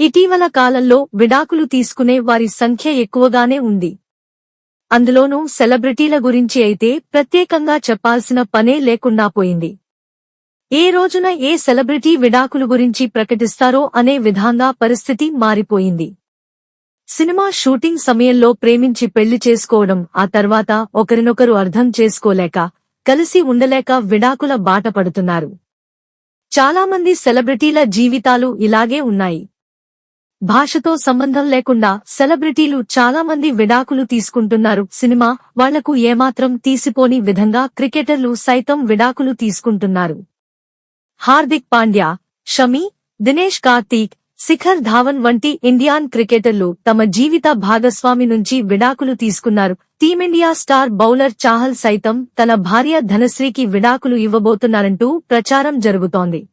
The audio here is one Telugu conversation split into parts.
ఇటీవల కాలంలో విడాకులు తీసుకునే వారి సంఖ్య ఎక్కువగానే ఉంది. అందులోనూ సెలబ్రిటీల గురించి అయితే ప్రత్యేకంగా చెప్పాల్సిన పనే లేకుండా పోయింది. ఏ రోజున ఏ సెలబ్రిటీ విడాకులు గురించి ప్రకటిస్తారో అనే విధంగా పరిస్థితి మారిపోయింది. సినిమా షూటింగ్ సమయంలో ప్రేమించి పెళ్ళి చేసుకోవడం ఆ తర్వాత ఒకరినొకరు అర్థం చేసుకోలేక కలిసి ఉండలేక విడాకుల బాట పడుతున్నారు. చాలామంది సెలబ్రిటీల జీవితాలు ఇలాగే ఉన్నాయి. భాషతో సంబంధం లేకుండా సెలబ్రిటీలు చాలామంది విడాకులు తీసుకుంటున్నారు. సినిమా వాళ్ళకు ఏమాత్రం తీసిపోని విధంగా క్రికెటర్లు సైతం విడాకులు తీసుకుంటున్నారు. హార్దిక్ పాండ్యా షమి దినేష్ కార్తీక్ శిఖర్ ధావన్ వంటి ఇండియాన్ క్రికెటర్లు తమ జీవిత భాగస్వామి నుంచి విడాకులు తీసుకున్నారు. టీమిండియా స్టార్ బౌలర్ చాహల్ సైతం తన భార్య ధనశ్రీకి విడాకులు ఇవ్వబోతున్నారంటూ ప్రచారం జరుగుతోంది.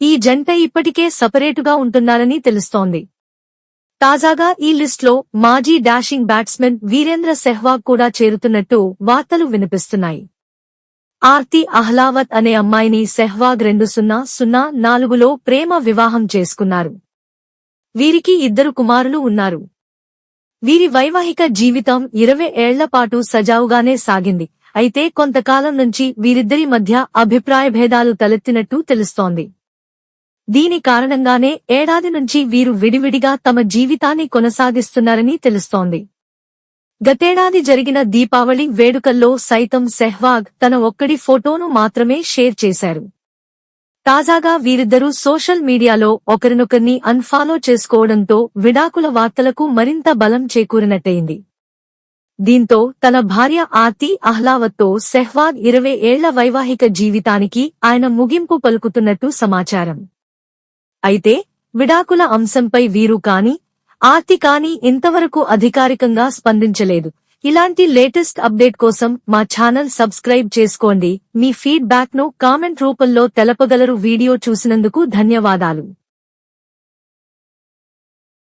ఈ జంట ఇప్పటికే సపరేటుగా ఉంటున్నారని తెలుస్తోంది. తాజాగా ఈ లిస్ట్లో మాజీ డాషింగ్ బ్యాట్స్మెన్ వీరేంద్ర సెహ్వాగ్ కూడా చేరుతున్నట్టు వార్తలు వినిపిస్తున్నాయి. ఆర్తి అహ్లావత్ అనే అమ్మాయిని సెహ్వాగ్ రెండు సున్నా సున్నా నాలుగులో ప్రేమ వివాహం చేసుకున్నారు. వీరికి ఇద్దరు కుమారులు ఉన్నారు. వీరి వైవాహిక జీవితం ఇరవై ఏళ్ళపాటు సజావుగానే సాగింది. అయితే కొంతకాలం నుంచి వీరిద్దరి మధ్య అభిప్రాయ భేదాలు తలెత్తినట్టు తెలుస్తోంది. దీని కారణంగానే ఏడాది నుంచి వీరు విడివిడిగా తమ జీవితాన్ని కొనసాగిస్తున్నారని తెలుస్తోంది. గతేడాది జరిగిన దీపావళి వేడుకల్లో సైతం సెహ్వాగ్ తన ఒక్కడి ఫోటోను మాత్రమే షేర్ చేశారు. తాజాగా వీరిద్దరూ సోషల్ మీడియాలో ఒకరినొకరిని అన్ఫాలో చేసుకోవడంతో విడాకుల వార్తలకు మరింత బలం చేకూరినట్టయింది. దీంతో తన భార్య ఆర్తి అహ్లావత్తో సెహ్వాగ్ ఇరవై ఏళ్ళ వైవాహిక జీవితానికి ఆయన ముగింపు పలుకుతున్నట్టు సమాచారం. అయితే విడాకుల అంశంపై వీరు కాని ఆర్తి కాని ఇంతవరకు అధికారికంగా స్పందించలేదు. ఇలాంటి లేటెస్ట్ అప్డేట్ కోసం మా ఛానల్ సబ్స్క్రైబ్ చేసుకోండి. మీ ఫీడ్బ్యాక్ను కామెంట్ రూపంలో తెలపగలరు వీడియో చూసినందుకు ధన్యవాదాలు.